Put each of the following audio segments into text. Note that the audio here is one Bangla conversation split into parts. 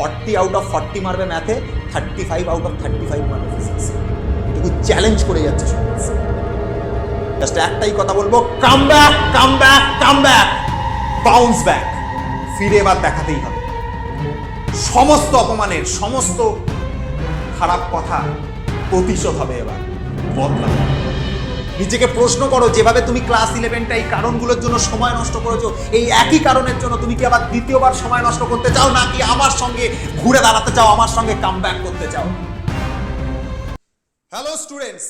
ফর্টি আউট অফ ফর্টি মারবে ম্যাথে thirty five out off thirty five মারবে ফিজিক্স এটুকু চ্যালেঞ্জ করে যাচ্ছে জাস্ট একটাই কথা বলব come back come back come back bounce back ফিরে এবার দেখাতেই হবে। সমস্ত অপমানের, সমস্ত খারাপ কথা প্রতিশোধ হবে এবার। বদলা নিজেকে প্রশ্ন করো, যেভাবে তুমি ক্লাস ইলেভেনটা এই কারণগুলোর জন্য সময় নষ্ট করেছ, এই একই কারণের জন্য তুমি কি আবার দ্বিতীয়বার সময় নষ্ট করতে চাও, নাকি আমার সঙ্গে ঘুরে দাঁড়াতে চাও, আমার সঙ্গে কাম করতে চাও? Hello students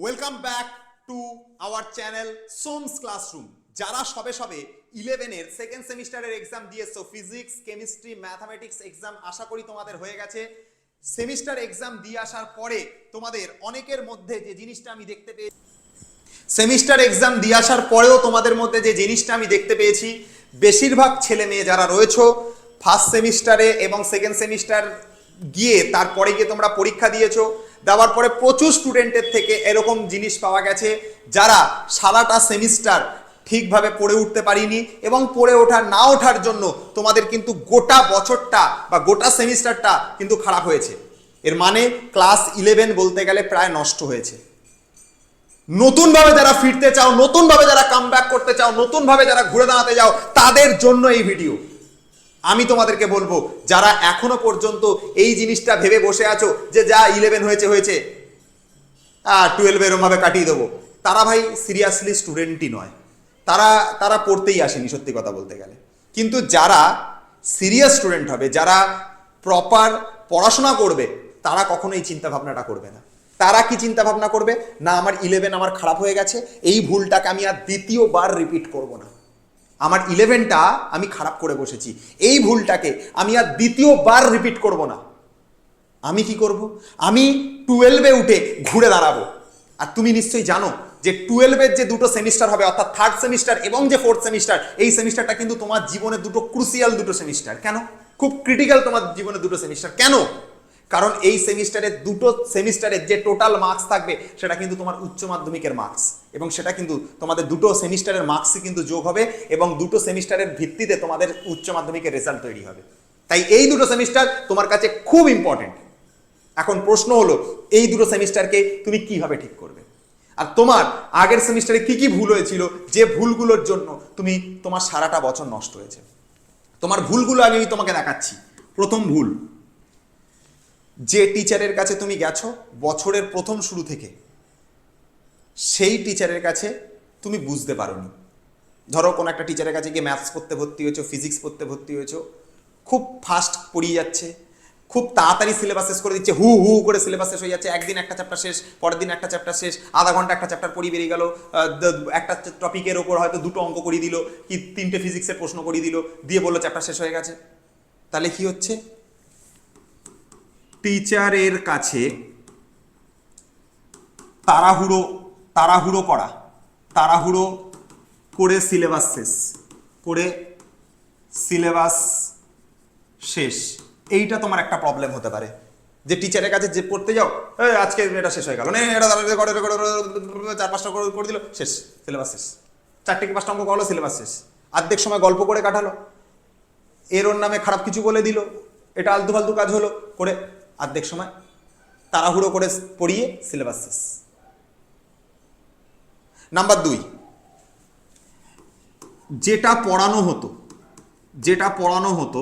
welcome back to our channel Soms classroom যারা সবে সবে ইলেভেনের সেকেন্ড সেমিস্টারের এক্সাম দিয়েছ ফিজিক্স কেমিস্ট্রি ম্যাথামেটিক্স এক্সাম আশা করি তোমাদের হয়ে গেছে। সেমিস্টার এক্সাম দিয়ে আসার পরে তোমাদের অনেকের মধ্যে যে জিনিসটা আমি দেখতে পেয়েছি সেমিস্টার এক্সাম দিয়ে আসার পরেও তোমাদের মধ্যে যে জিনিসটা আমি দেখতে পেয়েছি, বেশিরভাগ ছেলে মেয়ে যারা রয়েছো ফার্স্ট সেমিস্টারে এবং সেকেন্ড সেমিস্টার গিয়ে তারপরে গিয়ে তোমরা পরীক্ষা দিয়েছ, দেওয়ার পরে প্রচুর স্টুডেন্টের থেকে এরকম জিনিস পাওয়া গেছে যারা সারাটা সেমিস্টার ঠিকভাবে পড়ে উঠতে পারিনি এবং পড়ে ওঠা না ওঠার জন্য তোমাদের কিন্তু গোটা বছরটা বা গোটা সেমিস্টারটা কিন্তু খারাপ হয়েছে। এর মানে ক্লাস ইলেভেন বলতে গেলে প্রায় নষ্ট হয়েছে। নতুনভাবে যারা ফিরতে চাও, নতুনভাবে যারা কাম করতে চাও, নতুনভাবে যারা ঘুরে দাঁড়াতে যাও, তাদের জন্য এই ভিডিও আমি তোমাদেরকে বলব, যারা এখনও পর্যন্ত এই জিনিসটা ভেবে বসে আছো যে যা ইলেভেন হয়েছে হয়েছে আর টুয়েলভ এরমভাবে কাটিয়ে দেবো। তারা ভাই সিরিয়াসলি স্টুডেন্টই নয়। তারা তারা পড়তেই আসেনি, সত্যি কথা বলতে গেলে। কিন্তু যারা সিরিয়াস স্টুডেন্ট হবে, যারা প্রপার পড়াশোনা করবে, তারা কখনো এই চিন্তা ভাবনাটা করবে না। তারা কি চিন্তা ভাবনা করবে? না, আমার ইলেভেন আমার খারাপ হয়ে গেছে, এই ভুলটাকে আমি আর দ্বিতীয়বার রিপিট করব না। আমার ইলেভেনটা আমি খারাপ করে বসেছি, এই ভুলটাকে আমি আর দ্বিতীয়বার রিপিট করব না। আমি কি করব? আমি টুয়েলভে উঠে ঘুরে দাঁড়াবো। আর তুমি নিশ্চয়ই জানো যে টুয়েলভের যে দুটো সেমিস্টার হবে, অর্থাৎ থার্ড সেমিস্টার এবং যে ফোর্থ সেমিস্টার এই সেমিস্টারটা কিন্তু তোমার জীবনে দুটো ক্রুসিয়াল দুটো সেমিস্টার কেন? খুব ক্রিটিক্যাল তোমার জীবনে দুটো সেমিস্টার কেন? কারণ এই সেমিস্টারের দুটো সেমিস্টারের যে টোটাল মার্কস থাকবে, সেটা কিন্তু তোমার উচ্চ মাধ্যমিকের মার্কস। এবং সেটা কিন্তু তোমাদের দুটো সেমিস্টারের মার্কসই কিন্তু যোগ হবে এবং দুটো সেমিস্টারের ভিত্তিতে তোমাদের উচ্চ মাধ্যমিকের রেজাল্ট তৈরি হবে। তাই এই দুটো সেমিস্টার তোমার কাছে খুব ইম্পর্টেন্ট এখন প্রশ্ন হলো, এই দুটো সেমিস্টারকে তুমি কীভাবে ঠিক করবে? আর তোমার আগের সেমিস্টারে কি কি ভুল হয়েছিল? যে ভুলগুলোর জন্য তুমি তোমার সারাটা বছর নষ্ট হয়েছে। তোমার ভুলগুলো আমি তোমাকে দেখাচ্ছি। প্রথম ভুল যে টিচারের কাছে তুমি গেছো বছরের প্রথম শুরু থেকে, সেই টিচারের কাছে তুমি বুঝতে পারোনি। ধরো কোনো একটা টিচারের কাছে গিয়ে ম্যাথস পড়তে ভর্তি হয়েছো ফিজিক্স পড়তে ভর্তি হয়েছো, খুব ফাস্ট পড়িয়ে যাচ্ছে, খুব তাড়াতাড়ি সিলেবাস শেষ করে দিচ্ছে, হু হু করে সিলেবাস শেষ হয়ে যাচ্ছে, একদিন একটা চ্যাপ্টার শেষ, পরের দিন একটা চ্যাপ্টার শেষ, আধা ঘণ্টা একটা চ্যাপ্টার পড়িয়ে বেরিয়ে গেল একটা টপিকের ওপর হয়তো দুটো অঙ্ক করিয়ে দিল, কি তিনটে ফিজিক্সের প্রশ্ন করিয়ে দিল, দিয়ে বলল চ্যাপ্টার শেষ হয়ে গেছে। তাহলে কি হচ্ছে? টিচারের কাছে তাড়াহুড়ো তাড়াহুড়ো করা, তাড়াহুড়ো করে সিলেবাস শেষ, করে সিলেবাস শেষ। এইটা তোমার একটা প্রবলেম হতে পারে। যে টিচারের কাছে যে পড়তে যাও আজকে এটা শেষ হয়ে গেল। নে, এটা চার পাঁচটা করে দিল, শেষ, সিলেবাস শেষ। চারটে কি পাঁচটা অঙ্ক করল, সিলেবাস শেষ। অর্ধেক সময় গল্প করে কাটালো। এর ওর নামে খারাপ কিছু বলে দিল। এটা আলতু ফালতু কাজ হলো, করে অর্ধেক সময় তাড়াহুড়ো করে পড়িয়ে সিলেবাস শেষ। নাম্বার দুই, যেটা পড়ানো হতো, যেটা পড়ানো হতো,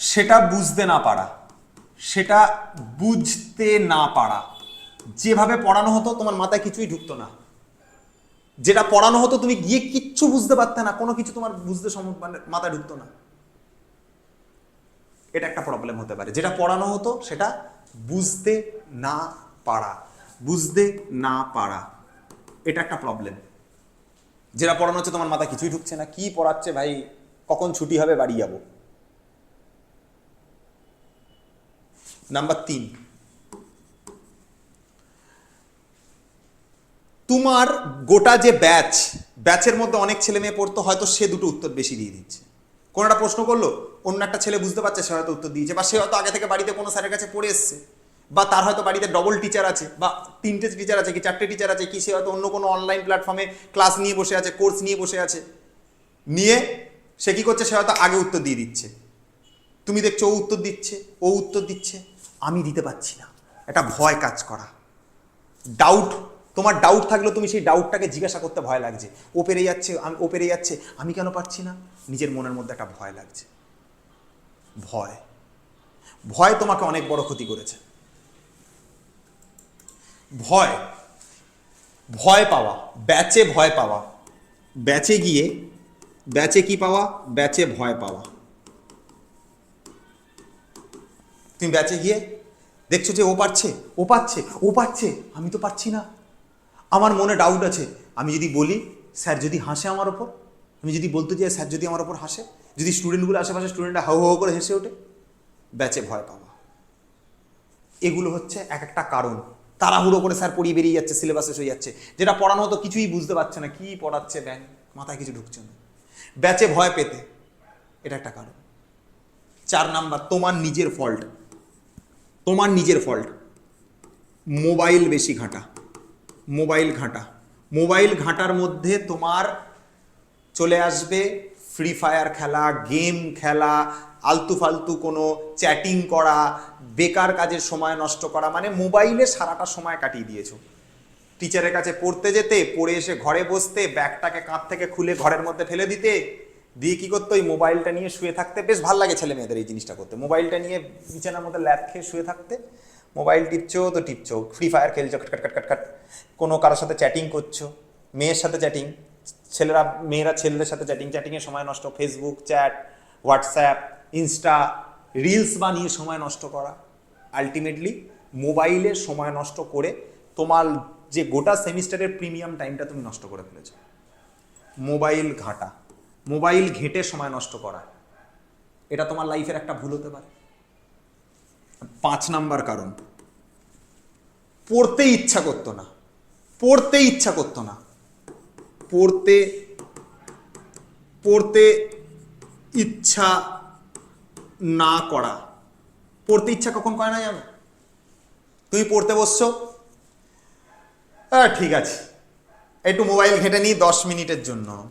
সেটা বুঝতে না পারা, সেটা বুঝতে না পারা, যেভাবে পড়ানো হতো তোমার মাথায় কিছুই ঢুকতো না। যেটা পড়ানো হতো তুমি গিয়ে কিচ্ছু বুঝতে পারতে না, কোনো কিছু তোমার বুঝতে মানে মাথায় ঢুকতো না। এটা একটা প্রবলেম হতে পারে। যেটা পড়ানো হতো, সেটা বুঝতে না পারা। বুঝতে না পারা, এটা একটা প্রবলেম যেটা পড়ানো হচ্ছে, তোমার মাথা কিছুই ঢুকছে না। কি পড়াচ্ছে ভাই? কখন ছুটি হবে? বাড়ি যাব। নাম্বার তিন। তোমার গোটা যে ব্যাচ ব্যাচের মধ্যে অনেক ছেলে মেয়ে পড়তো, হয়তো সে দুটো উত্তর বেশি দিয়ে দিচ্ছে। কোনো একটা প্রশ্ন করল, অন্য একটা ছেলে বুঝতে পারছে, সে হয়তো উত্তর দিয়েছে, বা সে হয়তো আগে থেকে বাড়িতে কোনো স্যারের কাছে পড়ে এসছে, বা তার হয়তো বাড়িতে ডবল টিচার আছে, বা তিনটে টিচার আছে, কি চারটে টিচার আছে, কি সে হয়তো অন্য কোনো অনলাইন প্ল্যাটফর্মে ক্লাস নিয়ে বসে আছে কোর্স নিয়ে বসে আছে। নিয়ে সে কী করছে, সে হয়তো আগে উত্তর দিয়ে দিচ্ছে। তুমি দেখছ, ও উত্তর দিচ্ছে, ও উত্তর দিচ্ছে, আমি দিতে পারছি না। একটা ভয় কাজ করা। ডাউট তোমার ডাউট থাকলেও তুমি সেই ডাউটটাকে জিজ্ঞাসা করতে ভয় লাগছে। ও পেরে যাচ্ছে, আমি, ও পেরে যাচ্ছে, আমি কেন পারছি না? নিজের মনের মধ্যে একটা ভয় লাগছে। ভয়। ভয় তোমাকে অনেক বড় ক্ষতি করেছে। ভয়। ভয় পাওয়া। ব্যাচে ভয় পাওয়া। ব্যাচে গিয়ে, ব্যাচে কি পাওয়া? ব্যাচে ভয় পাওয়া। তুমি ব্যাচে গিয়ে দেখছ যে ও পারছে? ও পাচ্ছে ও পাচ্ছে আমি তো পারছি না। আমার মনে ডাউট আছে। আমি যদি বলি, স্যার, যদি হাসে আমার ওপর? আমি যদি বলতে যাই, স্যার, যদি আমার ওপর হাসে? যদি স্টুডেন্টগুলো আশেপাশে স্টুডেন্টরা হাউ হাউ করে হেসে ওঠে, ব্যাচে ভয় পাওয়া। এগুলো হচ্ছে এক একটা কারণ। তাড়াহুড়ো করে স্যার পড়িয়ে বেরিয়ে যাচ্ছে সিলেবাস শেষ হয়ে যাচ্ছে। যেটা পড়ানো হতো কিছুই বুঝতে পারছে না, কি পড়াচ্ছে ব্যাং মাথায় কিছু ঢুকছে না। ব্যাচে ভয় পেতে এটা একটা কারণ। চার নাম্বার, তোমার নিজের ফল্ট তোমার নিজের ফল্ট মোবাইল বেশি ঘাঁটা। মোবাইল ঘাঁটা। মোবাইল ঘাঁটার মধ্যে তোমার চলে আসবে ফ্রি ফায়ার খেলা গেম খেলা আলতু ফালতু কোনো চ্যাটিং করা, বেকার কাজের সময় নষ্ট করা মানে মোবাইলে সারাটা সময় কাটিয়ে দিয়েছ। টিচারের কাছে পড়তে যেতে, পড়ে এসে ঘরে বসতে, ব্যাগটাকে কাঁধ থেকে খুলে ঘরের মধ্যে ফেলে দিতে, দিয়ে কি করতো, ওই মোবাইলটা নিয়ে শুয়ে থাকতে, বেশ ভালো লাগে ছেলে মেয়েদের এই জিনিসটা করতে। মোবাইলটা নিয়ে বিছানার মধ্যে ল্যাপ খেয়ে শুয়ে থাকতে মোবাইল টিপছো তো টিপছো ফ্রি ফায়ার খেলছো খট খট খট খট কোনো কারোর সাথে চ্যাটিং করছ, মেয়ের সাথে চ্যাটিং ছেলেরা, মেয়েরা ছেলেদের সাথে চ্যাটিং চ্যাটিংয়ের সময় নষ্ট Facebook chat WhatsApp Insta reels বানিয়ে সময় নষ্ট করা। আলটিমেটলি মোবাইলে সময় নষ্ট করে তোমার যে গোটা সেমিস্টারের প্রিমিয়াম টাইমটা তুমি নষ্ট করে ফেলেছো। মোবাইল ঘাঁটা। মোবাইল ঘেঁটে সময় নষ্ট করা। এটা তোমার লাইফের একটা ভুল হতে পারে। পাঁচ নাম্বার কারণ। পড়তে ইচ্ছা করতো না। পড়তে ইচ্ছা করতো না। পড়তে পড়তে ইচ্ছা না করা। পড়তে ইচ্ছা কখন করে না জানো? তুমি পড়তে বসছো। হ্যাঁ ঠিক আছে। একটু মোবাইল ঘেঁটে নিই দশ মিনিটের জন্য।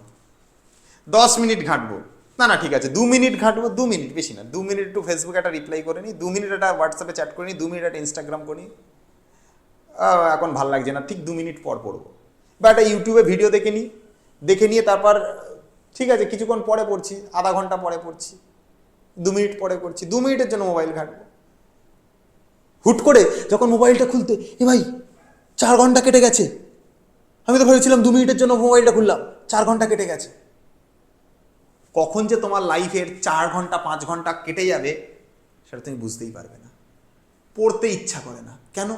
দশ মিনিট ঘাঁটবো। না না, ঠিক আছে, দু মিনিট ঘাঁটবো, দু মিনিট, বেশি না, দু মিনিট একটু ফেসবুকে একটা রিপ্লাই করে নিই দু মিনিট একটা হোয়াটসঅ্যাপে চ্যাট করে নিই দু মিনিট একটা ইনস্টাগ্রাম করি এখন ভালো লাগছে না, ঠিক দু মিনিট পর পড়ব। বা একটা ইউটিউবে ভিডিও দেখে নিই দেখে নিয়ে তারপর, ঠিক আছে, কিছুক্ষণ পরে পড়ছি, আধা ঘণ্টা পরে পড়ছি, দু মিনিট পরে পড়ছি, দু মিনিটের জন্য মোবাইল ঘাঁটবো। হুট করে যখন মোবাইলটা খুলতে, এ ভাই, চার ঘণ্টা কেটে গেছে। আমি তো ভেবেছিলাম দু মিনিটের জন্য মোবাইলটা খুললাম, চার ঘণ্টা কেটে গেছে। কখন যে তোমার লাইফের চার ঘণ্টা, পাঁচ ঘণ্টা কেটে যাবে, সেটা তুমি বুঝতেই পারবে না। পড়তে ইচ্ছা করে না। কেন?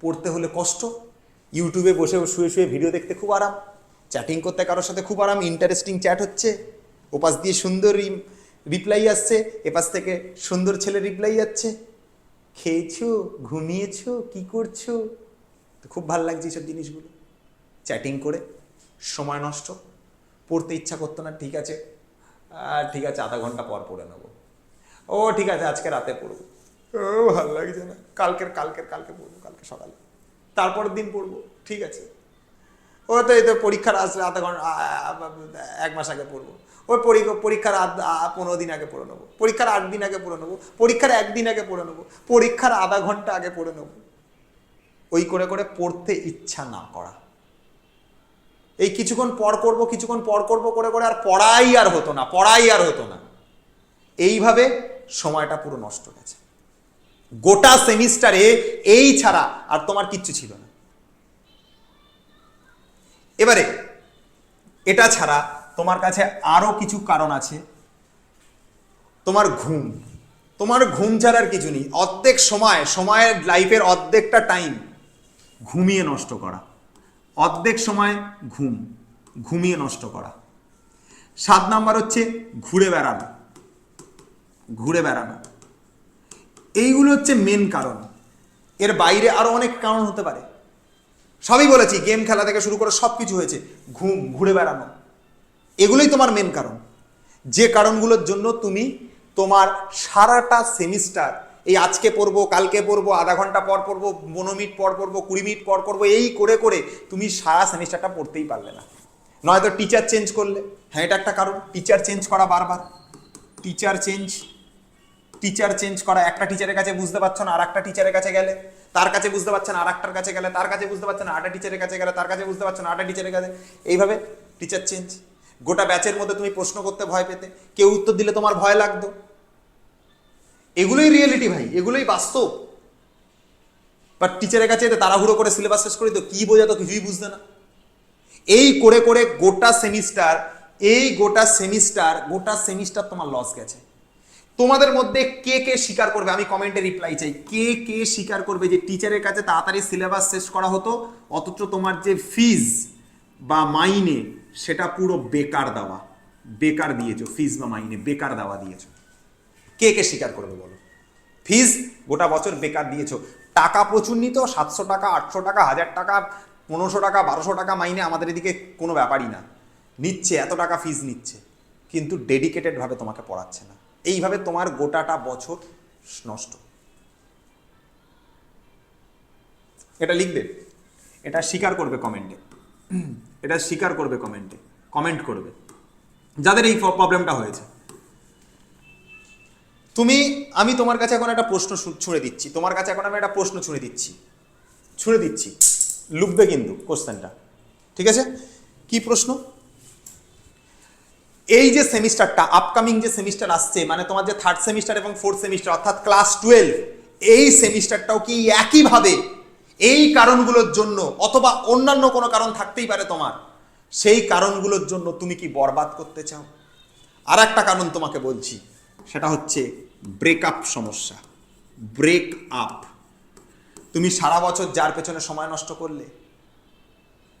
পড়তে হলে কষ্ট। ইউটিউবে বসে শুয়ে শুয়ে ভিডিও দেখতে খুব আরাম। চ্যাটিং করতে কারোর সাথে খুব আরাম। ইন্টারেস্টিং চ্যাট হচ্ছে। ওপাশ দিয়ে সুন্দর রিপ্লাই আসছে। এপাশ থেকে সুন্দর ছেলে রিপ্লাই যাচ্ছে। খেয়েছো? ঘুমিয়েছো? কি করছ? তো খুব ভালো লাগছে এইসব জিনিসগুলো। চ্যাটিং করে সময় নষ্ট। পড়তে ইচ্ছা করতো না, ঠিক আছে। আহ, ঠিক আছে আধা ঘণ্টা পর পড়ে নেব। ও ঠিক আছে আজকে রাতে পড়ব। ও ভালো লাগছে না। কালকের কালকের কালকে পড়ব কালকে সকালে। তারপরের দিন পড়ব ঠিক আছে। ও তো এই তো পরীক্ষার আসলে আধা ঘণ্টা এক মাস আগে পড়ব। ওই পরীক্ষা পরীক্ষার আধ পনেরো দিন আগে পড়ে নেব। পরীক্ষার আট দিন আগে পড়ে নেব। পরীক্ষার একদিন আগে পড়ে নেব। পরীক্ষার আধা ঘণ্টা আগে পড়ে নেব। ওই করে করে পড়তে ইচ্ছা না করা। এই কিছুক্ষণ পর করব, কিছুক্ষণ পর করব করে করে আর পড়াই আর হতো না, পড়াই আর হতো না। এইভাবে সময়টা পুরো নষ্ট গেছে। গোটা সেমিস্টারে এই ছাড়া আর তোমার কিচ্ছু ছিল না। এবারে, এটা ছাড়া তোমার কাছে আরও কিছু কারণ আছে। তোমার ঘুম। তোমার ঘুম ছাড়ার কিছু নেই। অর্ধেক সময়, সময়ের লাইফের অর্ধেকটা টাইম ঘুমিয়ে নষ্ট করা। অর্ধেক সময় ঘুম, ঘুমিয়ে নষ্ট করা। সাত নাম্বার হচ্ছে ঘুরে বেড়ানো ঘুরে বেড়ানো। এইগুলো হচ্ছে মেন কারণ। এর বাইরে আরও অনেক কারণ হতে পারে। সবই বলেছি গেম খেলা থেকে শুরু করে সব কিছু হয়েছে। ঘুম, ঘুরে বেড়ানো। এগুলোই তোমার মেন কারণ। যে কারণগুলোর জন্য তুমি তোমার সারাটা সেমিস্টার এই আজকে পড়ব, কালকে পড়ব, আধা ঘণ্টা পর পড়ব, পনেরো মিনিট পর পড়ব, কুড়ি মিনিট পর পড়ব, এই করে করে তুমি সারা সেমিস্টারটা পড়তেই পারলে না। নয়তো টিচার চেঞ্জ করলে। হ্যাঁ এটা একটা কারণ। টিচার চেঞ্জ করা বারবার। টিচার চেঞ্জ টিচার চেঞ্জ করা। একটা টিচারের কাছে বুঝতে পারছ না আর একটা টিচারের কাছে গেলে। তার কাছে বুঝতে পারছেন আর একটার কাছে গেলে। তার কাছে বুঝতে পারছেন আটা টিচারের কাছে গেলে। তার কাছে বুঝতে পারছেন আটা টিচারের কাছে। এইভাবে টিচার চেঞ্জ গোটা ব্যাচের মধ্যে তুমি প্রশ্ন করতে ভয় পেতে। কেউ উত্তর দিলে তোমার ভয় লাগতো। এগুলোই রিয়েলিটি ভাই, এগুলোই বাস্তব। বাট টিচারের কাছে এতে তাড়াহুড়ো করে সিলেবাস শেষ করে তো কি বোঝাতো কিছুই বুঝতে না। এই করে করে গোটা সেমিস্টার এই গোটা সেমিস্টার গোটা সেমিস্টার তোমার লস গেছে। তোমাদের মধ্যে কে কে স্বীকার করবে? আমি কমেন্টে রিপ্লাই চাই। কে কে স্বীকার করবে যে টিচারের কাছে তাড়াতাড়ি সিলেবাস শেষ করা হতো? অথচ তোমার যে ফিজ বা মাইনে, সেটা পুরো বেকার দেওয়া। বেকার দিয়েছ ফিজ বা মাইনে, বেকার দেওয়া দিয়েছ। কে কে স্বীকার করবে বলো? ফিজ গোটা বছর বেকার দিয়েছ। টাকা প্রচুর নিত, সাতশো টাকা, আটশো টাকা, হাজার টাকা, পনেরোশো টাকা, বারোশো টাকা মাইনে আমাদের এদিকে কোনো ব্যাপারই না। নিচ্ছে, এত টাকা ফিজ নিচ্ছে। কিন্তু ডেডিকেটেডভাবে তোমাকে পড়াচ্ছে না। এইভাবে তোমার গোটাটা বছর নষ্ট। এটা লিখবে। এটা স্বীকার করবে কমেন্টে। এটা স্বীকার করবে কমেন্টে। কমেন্ট করবে। যাদের এই প্রবলেমটা হয়েছে। তুমি, আমি তোমার কাছে এখন একটা প্রশ্ন ছুঁড়ে দিচ্ছি। তোমার কাছে এখন আমি একটা প্রশ্ন ছুঁড়ে দিচ্ছি। ছুঁড়ে দিচ্ছি। লুকবে কিন্তু কোশ্চেনটা। ঠিক আছে? কি প্রশ্ন? এই যে সেমিস্টারটা আপকামিং যে সেমিস্টার আসছে মানে তোমার যে থার্ড সেমিস্টার এবং ফোর্থ সেমিস্টার অর্থাৎ ক্লাস টুয়েলভ এই সেমিস্টারটাও কি একইভাবে এই কারণগুলোর জন্য অথবা অন্যান্য কোনো কারণ থাকতেই পারে তোমার, সেই কারণগুলোর জন্য তুমি কি বরবাদ করতে চাও? আর একটা কারণ তোমাকে বলছি। সেটা হচ্ছে ব্রেকআপ সমস্যা। ব্রেক আপ তুমি সারা বছর যার পেছনে সময় নষ্ট করলে,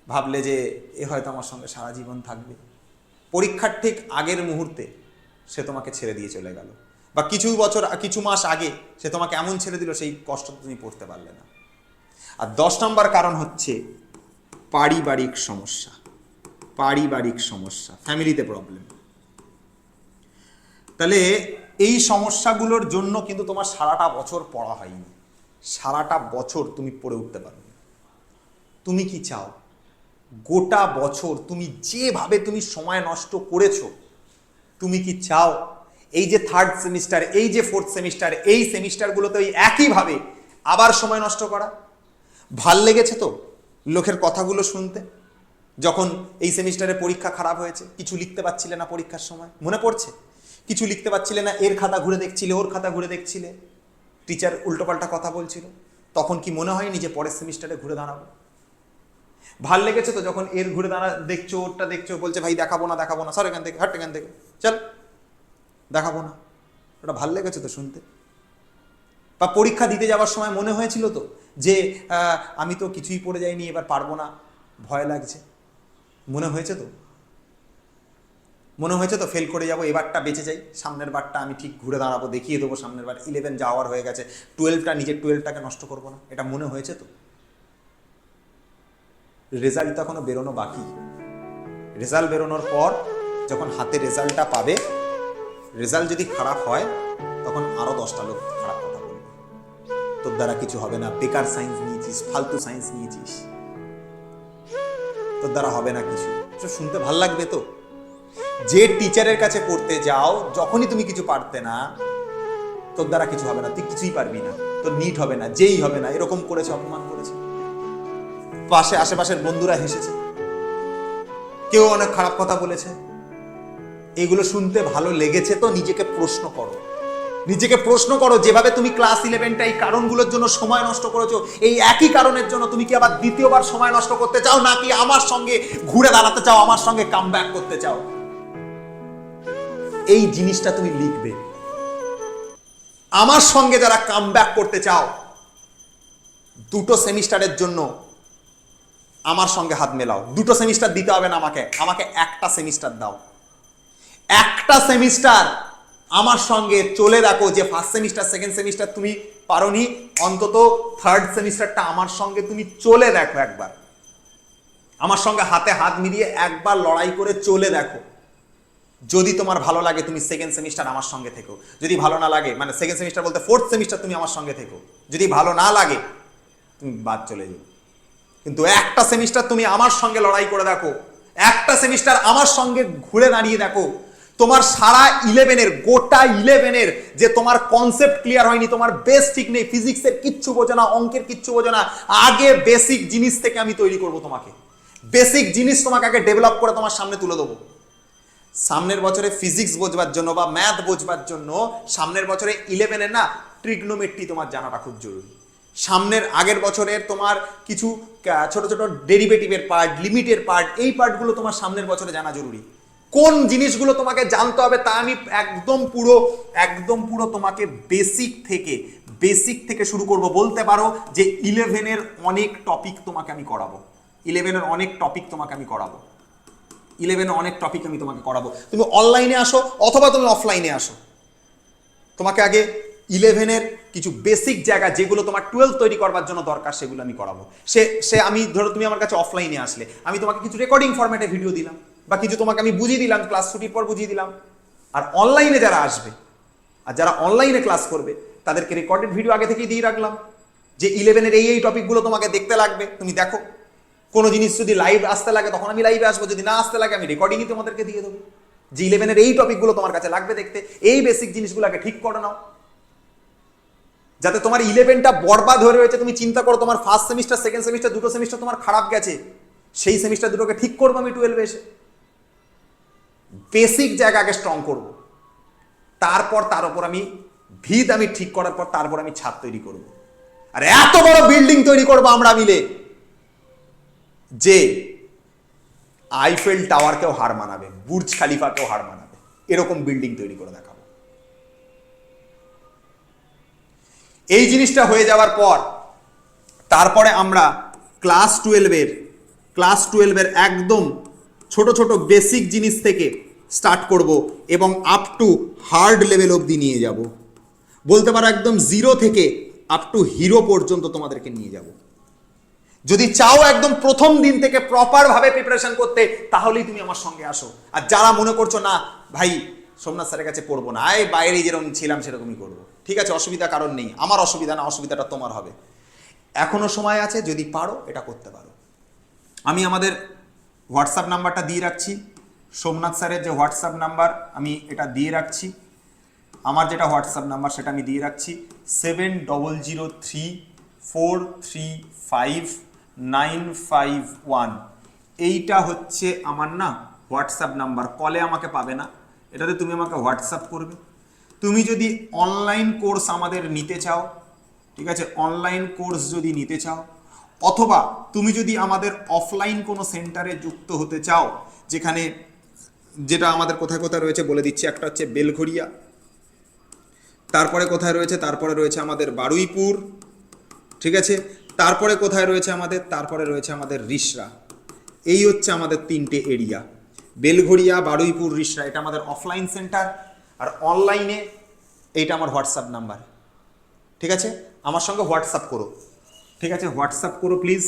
ভাবলে যে এ হয়তো আমার সঙ্গে সারা জীবন থাকবে। পরীক্ষার ঠিক আগের মুহূর্তে সে তোমাকে ছেড়ে দিয়ে চলে গেল। বা কিছু বছর, কিছু মাস আগে সে তোমাকে এমন ছেড়ে দিল সেই কষ্ট তুমি পড়তে পারলে না। আর দশ নম্বর কারণ হচ্ছে পারিবারিক সমস্যা। পারিবারিক সমস্যা। ফ্যামিলিতে প্রবলেম তাহলে এই সমস্যাগুলোর জন্য কিন্তু তোমার সারাটা বছর পড়া হয়নি। সারাটা বছর তুমি পড়ে উঠতে পারবে তুমি কি চাও? গোটা বছর তুমি যেভাবে তুমি সময় নষ্ট করেছ, তুমি কি চাও? এই যে থার্ড সেমিস্টার এই যে ফোর্থ সেমিস্টার এই সেমিস্টারগুলোতে ওই একইভাবে আবার সময় নষ্ট করা? ভালো লেগেছে তো লোকের কথাগুলো শুনতে? যখন এই সেমিস্টারে পরীক্ষা খারাপ হয়েছে, কিছু লিখতে পারছিলে না পরীক্ষার সময়? মনে পড়ছে? কিছু লিখতে পারছিলে না, এর খাতা ঘুরে দেখছিলে, ওর খাতা ঘুরে দেখছিলে। টিচার উল্টোপাল্টা কথা বলছিল। তখন কি মনে হয়নি যে পরের সেমিস্টারে ঘুরে দাঁড়াবো? ভালো লেগেছে তো যখন এর ঘুরে দাঁড়া, দেখছ, ওরটা দেখছ, বলছে, ভাই, দেখাবো না দেখাবো না, সর এখান থেকে, হাট এখান থেকে, চল, দেখাবো না। ওটা ভালো লেগেছে তো শুনতে। বা পরীক্ষা দিতে যাওয়ার সময় মনে হয়েছিল তো যে আমি তো কিছুই পড়ে যাইনি, এবার পারব না, ভয় লাগছে। মনে হয়েছে তো? মনে হয়েছে তো ফেল করে যাব, এবারটা বেঁচে যাই। সামনের বারটা আমি ঠিক ঘুরে দাঁড়াবো, দেখিয়ে দেবো সামনের বার। ইলেভেন যাওয়ার হয়ে গেছে। টুয়েলভটা নিজের টুয়েলভটাকে নষ্ট করব না। এটা মনে হয়েছে তো? রেজাল্ট এখনও বেরোনো বাকি। রেজাল্ট বেরোনোর পর যখন হাতে রেজাল্টটা পাবে রেজাল্ট যদি খারাপ হয়, তখন আরও দশটা লোক খারাপ কথা বলবে। তোর দ্বারা কিছু হবে না। বেকার সায়েন্স নিয়েছিস, ফালতু সায়েন্স নিয়েছিস। তোর দ্বারা হবে না কিছু। শুনতে ভালো লাগবে তো? যে টিচারের কাছে পড়তে যাও, যখনই তুমি কিছু পারতে না, তোর দ্বারা কিছু হবে না, তুই কিছুই পারবি না, তোর নিট হবে না, যেই হবে না, এরকম করেছে, অপমান করেছে। পাশে, আশেপাশের বন্ধুরা হেসেছে। কেউ অনেক খারাপ কথা বলেছে। এগুলো শুনতে ভালো লেগেছে তো নিজেকে প্রশ্ন করো। নিজেকে প্রশ্ন করো, যেভাবে তুমি ক্লাস ইলেভেনটা এই কারণগুলোর জন্য সময় নষ্ট করেছ, এই একই কারণের জন্য তুমি কি আবার দ্বিতীয়বার সময় নষ্ট করতে চাও, নাকি আমার সঙ্গে ঘুরে দাঁড়াতে চাও, আমার সঙ্গে কাম করতে চাও? এই জিনিসটা তুমি লিখবে। আমার সঙ্গে যারা কাম করতে চাও, দুটো সেমিস্টারের জন্য আমার সঙ্গে হাত মেলাও। দুটো সেমিস্টার দিতে হবে না আমাকে আমাকে একটা সেমিস্টার দাও। একটা সেমিস্টার আমার সঙ্গে চলে রাখো যে ফার্স্ট সেমিস্টার সেকেন্ড সেমিস্টার তুমি পারোনি, অন্তত থার্ড সেমিস্টারটা আমার সঙ্গে তুমি চলে দেখো একবার। আমার সঙ্গে হাতে হাত মিলিয়ে একবার লড়াই করে চলে দেখো। যদি তোমার ভালো লাগে, তুমি সেকেন্ড সেমিস্টার আমার সঙ্গে থেকো। যদি ভালো না লাগে মানে সেকেন্ড সেমিস্টার বলতে ফোর্থ সেমিস্টার তুমি আমার সঙ্গে থেকো। যদি ভালো না লাগে, তুমি বাদ চলে যাও। কিন্তু একটা সেমিস্টার তুমি আমার সঙ্গে লড়াই করে দেখো। একটা সেমিস্টার আমার সঙ্গে ঘুরে দাঁড়িয়ে দেখো। তোমার সারা ইলেভেনের গোটা ইলেভেনের যে তোমার কনসেপ্ট ক্লিয়ার হয়নি, তোমার বেস ঠিক নেই ফিজিক্সের কিচ্ছু বোঝো না, অঙ্কের কিচ্ছু বোঝো না, আগে বেসিক জিনিস থেকে আমি তৈরি করব তোমাকে। বেসিক জিনিস তোমাকে আগে ডেভেলপ করে তোমার সামনে তুলে দেবো। সামনের বছরে ফিজিক্স বোঝবার জন্য বা ম্যাথ বোঝবার জন্য, সামনের বছরে ইলেভেনের না ট্রিগনোমেট্রি তোমার জানাটা খুব জরুরি। সামনের আগের বছরের তোমার কিছু ছোট ছোট ডেরিভেটিভের পার্ট লিমিটের পার্ট এই পার্টগুলো তোমার সামনের বছরে জানা জরুরি। কোন জিনিসগুলো তোমাকে জানতে হবে তা আমি একদম পুরো একদম পুরো তোমাকে বেসিক থেকে বেসিক থেকে শুরু করব। বলতে পারো যে ইলেভেনের অনেক টপিক তোমাকে আমি করাবো। ইলেভেনের অনেক টপিক তোমাকে আমি করাবো। ইলেভেনে অনেক টপিক আমি তোমাকে করাবো। তুমি অনলাইনে আসো অথবা তুমি অফলাইনে আসো। তোমাকে আগে ইলেভেনের কিছু বেসিক জায়গা যেগুলো তোমার টুয়েলভ তৈরি করবার জন্য দরকার সেগুলো আমি করাবো। সে সে আমি ধরো তুমি আমার কাছে অফলাইনে আসলে। আমি তোমাকে কিছু রেকর্ডিং ফরম্যাটে ভিডিও দিলাম বা কিছু তোমাকে আমি বুঝিয়ে দিলাম ক্লাস ছুটির পর বুঝিয়ে দিলাম। আর অনলাইনে যারা আসবে, আর যারা অনলাইনে ক্লাস করবে, তাদেরকে রেকর্ডেড ভিডিও আগে থেকেই দিয়ে রাখলাম। যে ইলেভেনের এই এই টপিকগুলো তোমাকে দেখতে লাগবে। তুমি দেখো। কোনো জিনিস যদি লাইভ আসতে লাগে, তখন আমি লাইভে আসব, যদি না আসতে লাগে, আমি রেকর্ডিংই তোমাদেরকে দিয়ে দেবো। যে ইলেভেনের এই টপিকগুলো তোমার কাছে লাগবে দেখতে। এই বেসিক জিনিসগুলো আগে ঠিক করে নাও। যাতে তোমার ইলেভেনটা বরবাদ হয়ে রয়েছে, তুমি চিন্তা করো তোমার ফার্স্ট সেমিস্টার সেকেন্ড সেমিস্টার দুটো সেমিস্টার তোমার খারাপ গেছে। সেই সেমিস্টার দুটোকে ঠিক করব আমি টুয়েলভে এসে। বেসিক জায়গা আগে স্ট্রং করব। তারপর তার উপর আমি ভিত আমি ঠিক করার পর তারপর আমি ছাদ তৈরি করব। আর এত বড় বিল্ডিং তৈরি করব আমরা মিলে। যে আইফেল টাওয়ারকেও হার মানাবে বুর্জ খালিফাকেও হার মানাবে, এরকম বিল্ডিং তৈরি করে দেখাবো। এই জিনিসটা হয়ে যাওয়ার পর, তারপরে আমরা ক্লাস টুয়েলভের ক্লাস টুয়েলভের একদম ছোট ছোট বেসিক জিনিস থেকে স্টার্ট করব এবং আপ টু হার্ড লেভেল অবধি নিয়ে যাব। বলতে পারো একদম জিরো থেকে আপ টু হিরো পর্যন্ত তোমাদেরকে নিয়ে যাব। যদি চাও একদম প্রথম দিন থেকে প্রপার ভাবে প্রিপারেশন করতে, তাহলেই তুমি আমার সঙ্গে আসো। আর যারা মনে করছ, না, ভাই, সোমনাথ স্যারের কাছে পড়ব না এই বাইরে যেরকম ছিলাম সেরকমই করব। ঠিক আছে, অসুবিধা কারণ নেই, আমার অসুবিধা না, অসুবিধাটা তোমার হবে। এখনও সময় আছে, যদি পারো, এটা করতে পারো। আমি আমাদের হোয়াটসঅ্যাপ নাম্বারটা দিয়ে রাখছি। সোমনাথ স্যারের যে হোয়াটসঅ্যাপ নাম্বার আমি এটা দিয়ে রাখছি। আমার যেটা হোয়াটসঅ্যাপ নাম্বার সেটা আমি দিয়ে রাখছি। Seven double zero three four three five nine five one এইটা হচ্ছে আমার না হোয়াটসঅ্যাপ নাম্বার। কলে আমাকে পাবে না। এটাতে তুমি আমাকে হোয়াটসঅ্যাপ করবে। তুমি যদি অনলাইন কোর্স আমাদের নিতে চাও, ঠিক আছে, অনলাইন কোর্স যদি নিতে চাও, অথবা তুমি যদি আমাদের অফলাইন কোনো সেন্টারে যুক্ত হতে চাও, যেখানে যেটা আমাদের কোথায় কোথায় রয়েছে বলে দিচ্ছি, একটা হচ্ছে বেলঘড়িয়া, তারপরে কোথায় রয়েছে, তারপরে রয়েছে আমাদের বারুইপুর, ঠিক আছে তারপরে কোথায় রয়েছে আমাদের? তারপরে রয়েছে আমাদের রিসরা। এই হচ্ছে আমাদের তিনটে এরিয়া বেলঘড়িয়া, বারুইপুর, রিসরা, এটা আমাদের অফলাইন সেন্টার আর অনলাইনে এইটা আমার হোয়াটসঅ্যাপ নাম্বার। ঠিক আছে? আমার সঙ্গে হোয়াটসঅ্যাপ করো। ঠিক আছে? হোয়াটসঅ্যাপ করো প্লিজ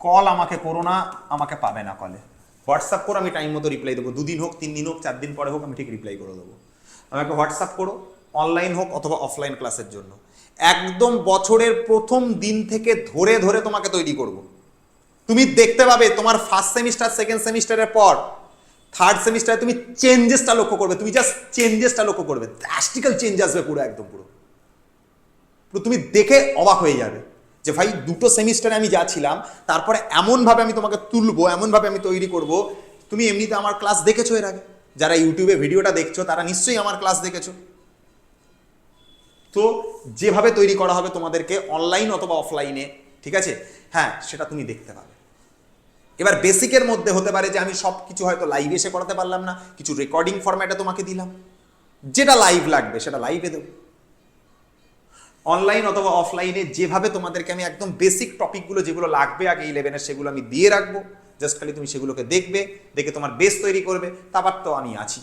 কল আমাকে করো না, আমাকে পাবে না কলে হোয়াটসঅ্যাপ করো, আমি টাইম মতো রিপ্লাই দেবো। দুদিন হোক, তিন দিন হোক, চার দিন পরে হোক, আমি ঠিক রিপ্লাই করে দেবো। আমাকে হোয়াটসঅ্যাপ করো অনলাইন হোক অথবা অফলাইন ক্লাসের জন্য। একদম বছরের প্রথম দিন থেকে ধরে ধরে তোমাকে তৈরি করব। তুমি দেখতে পাবে তোমার ফার্স্ট সেমিস্টার সেকেন্ড সেমিস্টারের পর থার্ড সেমিস্টারে তুমি চেঞ্জেসটা লক্ষ্য করবে। তুমি জাস্ট চেঞ্জেসটা লক্ষ্য করবে। ড্রাস্টিক্যাল চেঞ্জ আসবে পুরো, একদম পুরো। তুমি দেখে অবাক হয়ে যাবে যে ভাই, দুটো সেমিস্টারে আমি যা ছিলাম তারপরে এমনভাবে আমি তোমাকে তুলবো, এমনভাবে আমি তৈরি করব। তুমি এমনিতে আমার ক্লাস দেখেছ এর আগে? যারা ইউটিউবে ভিডিওটা দেখছ, তারা নিশ্চয়ই আমার ক্লাস দেখেছ। তো যেভাবে তৈরি করা হবে তোমাদেরকে অনলাইন অথবা অফলাইনে ঠিক আছে? হ্যাঁ সেটা তুমি দেখতে পাবে। এবার বেসিকের মধ্যে হতে পারে যে আমি সব কিছু হয়তো লাইভে এসে করাতে পারলাম না, কিছু রেকর্ডিং ফরম্যাটে তোমাকে দিলাম। যেটা লাইভ লাগবে, সেটা লাইভে দেবো। অনলাইন অথবা অফলাইনে যেভাবে তোমাদেরকে আমি একদম বেসিক টপিকগুলো যেগুলো লাগবে আগে ইলেভেনের সেগুলো আমি দিয়ে রাখব। জাস্ট খালি তুমি সেগুলোকে দেখবে, দেখে তোমার বেস তৈরি করবে, তারপর তো আমি আছি।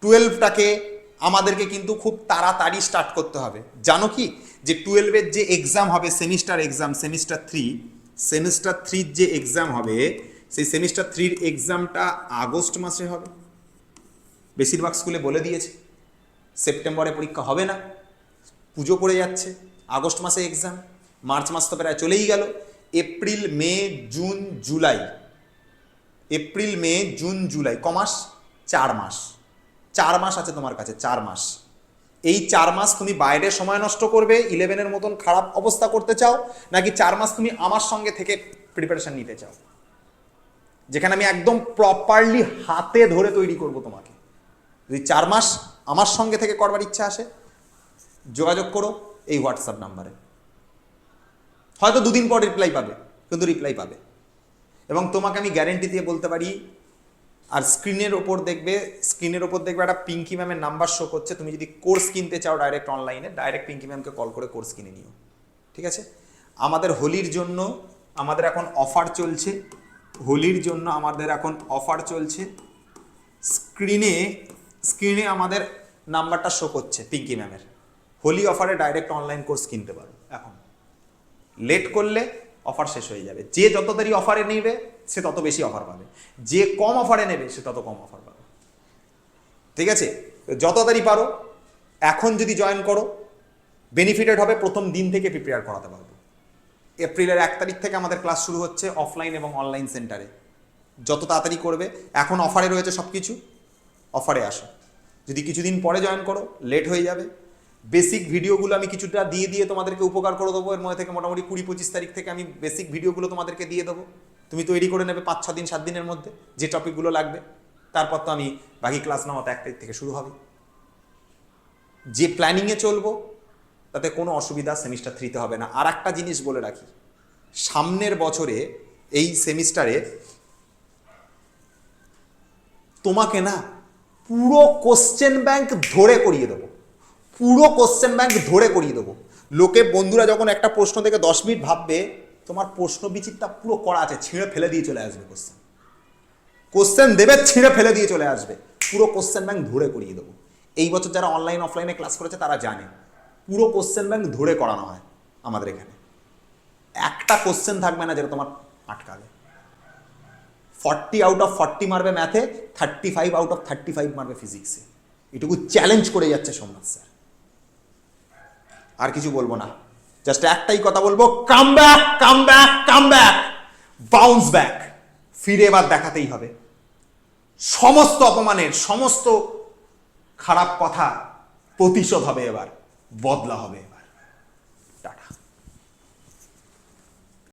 টুয়েলভটাকে আমাদেরকে কিন্তু খুব তাড়াতাড়ি স্টার্ট করতে হবে। জানো কি? যে টুয়েলভের যে এক্সাম হবে semester exam semester three semester থ্রির যে এক্সাম হবে, সেই সেমিস্টার থ্রির এক্সামটা আগস্ট মাসে হবে। বেশিরভাগ স্কুলে বলে দিয়েছে। সেপ্টেম্বরে পরীক্ষা হবে না। পুজো পড়ে যাচ্ছে। আগস্ট মাসে এক্সাম মার্চ মাস তো প্রায় চলেই গেল। April, May, June, July. April, May, June, July. কমাস, চার মাস। চার মাস আছে তোমার কাছে, চার মাস। এই চার মাস তুমি বাইরে সময় নষ্ট করবে, ইলেভেনের মতন খারাপ অবস্থা করতে চাও, নাকি চার মাস তুমি আমার সঙ্গে থেকে প্রিপারেশন নিতে চাও? যেখানে আমি একদম প্রপারলি হাতে ধরে তৈরি করব তোমাকে। যদি চার মাস আমার সঙ্গে থেকে করবার ইচ্ছা আসে, যোগাযোগ করো এই হোয়াটসঅ্যাপ নাম্বারে। হয়তো দুদিন পর রিপ্লাই পাবে, কিন্তু রিপ্লাই পাবে। এবং তোমাকে আমি গ্যারেন্টি দিয়ে বলতে পারি আর স্ক্রিনের ওপর দেখবে, স্ক্রিনের ওপর দেখবে একটা পিঙ্কি ম্যামের নাম্বার শো করছে। তুমি যদি কোর্স কিনতে চাও ডাইরেক্ট অনলাইনে ডাইরেক্ট পিঙ্কি ম্যামকে কল করে কোর্স কিনে নিও। ঠিক আছে? আমাদের হোলির জন্য আমাদের এখন অফার চলছে। হোলির জন্য আমাদের এখন অফার চলছে। স্ক্রিনে স্ক্রিনে আমাদের নাম্বারটা শো করছে পিঙ্কি ম্যামের। হোলি অফারে ডাইরেক্ট অনলাইন কোর্স কিনতে পারো, এখন। লেট করলে অফার শেষ হয়ে যাবে। যে যত দেরি অফারে নেবে, সে তত বেশি অফার পাবে। যে কম অফারে নেবে, সে তত কম অফার পাবে। ঠিক আছে? যত তাড়াতাড়ি পারো, এখন যদি জয়েন করো বেনিফিটেড হবে, প্রথম দিন থেকে প্রিপেয়ার করাতে পারব। এপ্রিলের এক তারিখ থেকে আমাদের ক্লাস শুরু হচ্ছে অফলাইন এবং অনলাইন সেন্টারে যত তাড়াতাড়ি করবে, এখন অফারে রয়েছে সব কিছু অফারে আসো। যদি কিছুদিন পরে জয়েন করো লেট হয়ে যাবে। বেসিক ভিডিওগুলো আমি কিছুটা দিয়ে দিয়ে তোমাদেরকে উপকার করে দেবো। এর মধ্যে থেকে মোটামুটি কুড়ি পঁচিশ তারিখ থেকে আমি বেসিক ভিডিওগুলো তোমাদেরকে দিয়ে দেবো। তুমি তৈরি করে নেবে পাঁচ ছ দিন, সাত দিনের মধ্যে যে টপিকগুলো লাগবে। তারপর তো আমি বাকি ক্লাস নেওয়া এক তারিখ থেকে শুরু হবে। যে প্ল্যানিংয়ে চলবো, তাতে কোনো অসুবিধা সেমিস্টার থ্রিতে হবে না। আর একটা জিনিস বলে রাখি, সামনের বছরে এই সেমিস্টারে তোমাকে না পুরো কোশ্চেন ব্যাংক ধরে করিয়ে দেবো। পুরো কোশ্চেন ব্যাংক ধরে করিয়ে দেবো। লোকে বন্ধুরা যখন একটা প্রশ্ন থেকে দশ মিনিট ভাববে, তোমার প্রশ্ন বিচিত্রা পুরো করা আছে, ছিঁড়ে ফেলে দিয়ে চলে আসবে কোশ্চেন কোশ্চেন দেবে, ছিঁড়ে ফেলে দিয়ে চলে আসবে। পুরো কোশ্চেন ব্যাংক ধরে করিয়ে দেবো। এই বছর যারা অনলাইন অফলাইনে ক্লাস করেছে, তারা জানে। পুরো কোশ্চেন ব্যাংক ধরে করানো হয় আমাদের এখানে। একটা কোশ্চেন থাকবে না যেটা তোমার আটকাবে। ফর্টি আউট অফ ফর্টি মারবে ম্যাথে thirty five out off thirty five মারবে ফিজিক্সে এটুকু চ্যালেঞ্জ করে যাচ্ছে সোমনাথ স্যার আর কিছু বলব না। জাস্ট একটাই কথা বলব come back come back come back bounce back ফিরে এবার দেখাতেই হবে। সমস্ত অপমানের, সমস্ত খারাপ কথা প্রতিশোধ হবে এবার, বদলা হবে।